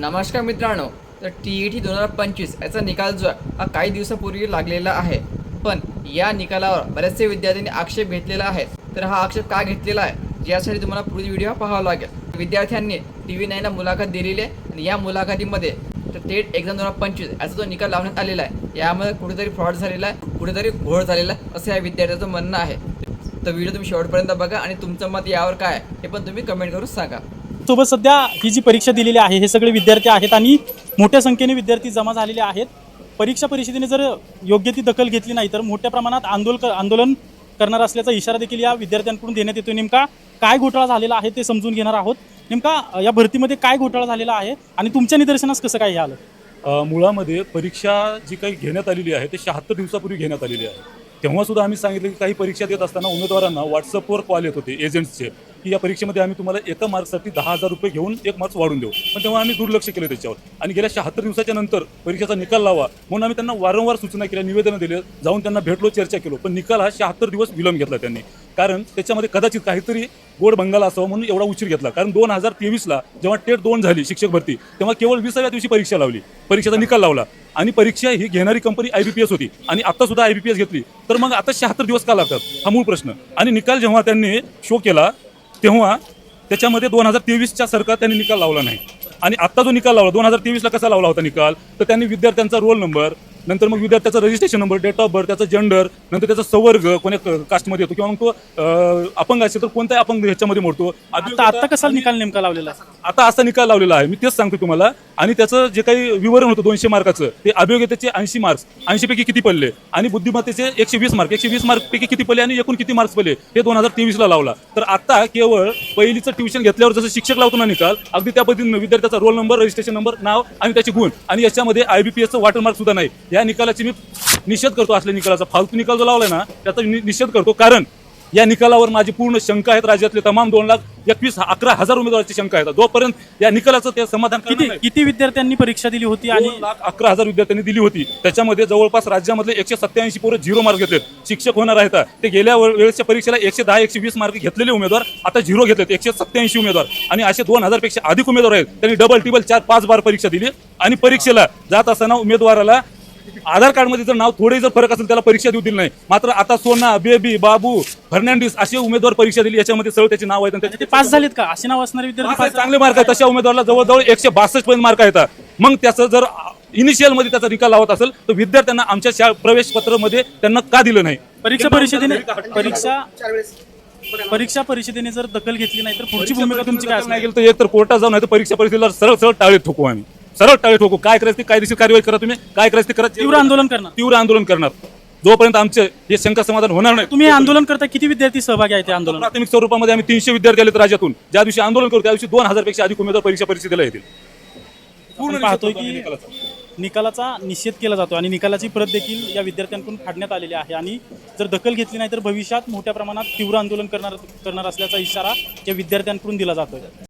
नमस्कार मित्रांनो तर टी ई टी दोन हजार पंचवीस याचा निकाल जो आहे हा काही दिवसापूर्वी लागलेला आहे. पण या निकालावर बरेचसे विद्यार्थ्यांनी आक्षेप घेतलेला आहे. तर हा आक्षेप का घेतलेला आहे? यासाठी तुम्हाला पुढील व्हिडिओ पाहावा लागेल. विद्यार्थ्यांनी टी व्ही नाईनला मुलाखत दिलेली आहे आणि या मुलाखतीमध्ये तर टेट एक्झाम दोन हजार पंचवीस याचा जो निकाल लावण्यात आलेला आहे यामध्ये कुठेतरी फ्रॉड झालेला आहे कुठेतरी घोळ झालेला आहे असं या विद्यार्थ्याचं म्हणणं आहे. तर व्हिडिओ तुम्ही शेवटपर्यंत बघा आणि तुमचं मत यावर काय आहे हे पण तुम्ही कमेंट करून सांगा. सोबत सध्या ही जी परीक्षा दिलेली आहे हे सगळे विद्यार्थी आहेत आणि मोठ्या संख्येने विद्यार्थी जमा झालेले आहेत. परीक्षा परिषदेने जर योग्य ती दखल घेतली नाही तर मोठ्या प्रमाणात आंदोलन आंदोलन करणार असल्याचा इशारा देखील या विद्यार्थ्यांकडून देण्यात येतो नेमका काय घोटाळा झालेला आहे ते समजून घेणार आहोत. नेमका या भरतीमध्ये काय घोटाळा झालेला आहे आणि तुमच्या निदर्शनास कसं काय हे आलं? मुळामध्ये परीक्षा जी काही घेण्यात आलेली आहे ते शहात्तर दिवसापूर्वी घेण्यात आलेली आहे. तेव्हा सुद्धा आम्ही सांगितलं की काही परीक्षा देत असताना उमेदवारांना व्हॉट्सअपवर कॉल येत होते एजंट्सचे की या परीक्षेमध्ये आम्ही तुम्हाला एका मार्क्ससाठी दहा हजार रुपये घेऊन एक मार्क्स वाढून देऊ. पण तेव्हा आम्ही दुर्लक्ष केलं त्याच्यावर. आणि गेल्या शहात्तर दिवसाच्या नंतर परीक्षेचा निकाल लावा म्हणून आम्ही त्यांना वारंवार सूचना केल्या निवेदनं दिले जाऊन त्यांना भेटलो चर्चा केलो. पण निकाल हा शहात्तर दिवस विलंब घेतला त्यांनी. कारण त्याच्यामध्ये कदाचित काहीतरी गोड बंगाल असावं म्हणून एवढा उशीर घेतला. कारण दोन हजार तेवीसला जेव्हा टेट दोन झाली शिक्षक भरती तेव्हा केवळ विसाव्या दिवशी परीक्षा लावली. परीक्षेचा निकाल लावला. आणि परीक्षा ही घेणारी company I B P S होती. आणि आता सुद्धा आय बी पी एस घेतली. तर मग आता शहात्तर दिवस का लागतात? हा मूळ प्रश्न. आणि निकाल जेव्हा त्यांनी शो केला तेव्हा त्याच्यामध्ये दोन हजार तेवीसच्या सरकार त्यांनी निकाल लावला नाही. आणि आत्ता जो निकाल लावला दोन हजार तेवीसला कसा लावला होता निकाल? तर त्यांनी विद्यार्थ्यांचा रोल नंबर नंतर मग विद्यार्थ्याचा registration number date of birth त्याचा जेंडर नंतर त्याचा संवर्ग कोण्या कास्टमध्ये येतो किंवा मग तो अपंग असेल तर कोणत्या अपंग ह्याच्यामध्ये मोडतो. आता आता कसा निकाल नेमका लावलेला? आता असा निकाल लावलेला आहे. मी तेच सांगतो तुम्हाला. आणि त्याचं जे काही विवरण होतं दोनशे मार्काचं ते अभियोग्यतेचे ऐंशी मार्क्स ऐंशी पैकी किती पडले? आणि बुद्धिमत्तेचे एकशे वीस मार्क एकशे वीस मार्क पैकी किती पडले आणि एकूण किती मार्क्स पडले? हे दोन हजार तेवीसला लावला. तर आता केवळ पहिलीचं ट्युशन घेतल्यावर जसं शिक्षक लावतो ना निकाल अगदी त्या पद्धतीनं विद्यार्थ्याचा रोल नंबर रजिस्ट्रेशन नंबर नाव आणि त्याचे गुण. आणि याच्यामध्ये आय बी पी एसचं वॉटरमार्क सुद्धा नाही. या निकालाची मी निषेध करतो असल्या निकालाचा फालतू निकाल जो लावलाय ना त्याचा नि- निषेध करतो. कारण या निकालावर माझी पूर्ण शंका आहेत. राज्यातले तमाम दोन लाख एकवीस अकरा हजार उमेदवारांची शंका आहेत. जोपर्यंत या निकालाचं ते समाधान किती किती विद्यार्थ्यांनी परीक्षा दिली होती आणि लाख अकरा हजार विद्यार्थ्यांनी दिली होती. त्याच्यामध्ये जवळपास राज्यामधले एकशे सत्याऐंशी पोरं झिरो मार्क घेतलेत. शिक्षक होणार आहेत. ते गेल्या वे- वेळेसच्या परीक्षेला एकशे दहा एकशे वीस मार्क घेतलेले उमेदवार आता झिरो घेतलेत. एकशे सत्याऐंशी उमेदवार. आणि असे दोन हजारपेक्षा अधिक उमेदवार आहेत. त्यांनी डबल टिबल चार पाच बार परीक्षा दिली. आणि परीक्षेला जात असताना उमेदवाराला आधार कार्डमध्ये जर नाव थोडे जर फरक असेल त्याला परीक्षा देऊ दिली नाही. मात्र आता सोना बेबी बाबू फर्नांडिस असे उमेदवार परीक्षा दिली याच्यामध्ये सगळं त्याचे नाव आहेत आणि ते पास झालेत का? असे नाव असणारे विद्यार्थी आहेत, चांगले मार्क आहेत. तशा उमेदवाराला जवळजवळ एकशे बासष्ट पर्यंत मार्क येतात मग त्याचं जर इनिशियलमध्ये त्याचा निकाल लावत असेल तर विद्यार्थ्यांना आमच्या शाळा प्रवेश पत्रामध्ये त्यांना का दिलं नाही? परीक्षा परिषदेने परीक्षा परीक्षा परिषदेने जर दखल घेतली नाही तर पुढची भूमिका तुमची काय नाही गेलं तर एक तर कोर्टात जाऊन नाही तर परीक्षा परिषदेला सरळ सरळ टाळे ठोकू आम्ही. सरळ टाळे ठोकू. काय करायचं ते कायदेशीर कार्यवाही करा तुम्ही. काय करायचं ते करा. तीव्र आंदोलन करणार. तीव्र आंदोलन करणार. जोपर्यंत आमचे हे शंका समाधान होणार नाही तुम्ही हे आंदोलन करता किती विद्यार्थी सहभागी आहेत या आंदोलन प्राथमिक स्वरूपामध्ये आम्ही तीनशे विद्यार्थी आलेत राज्यातून. ज्या दिवशी आंदोलन करू त्या दिवशी दोन हजारपेक्षा अधिक उमेदवार परीक्षा परिषदेला येतील. आपण पाहतोय की निकालाचा निषेध केला जातो आणि निकालाची प्रत देखील या विद्यार्थ्यांकडून फाडण्यात आलेली आहे. आणि जर दखल घेतली नाही तर भविष्यात मोठ्या प्रमाणात तीव्र आंदोलन करणार करणार असल्याचा इशारा या विद्यार्थ्यांकडून दिला जातोय.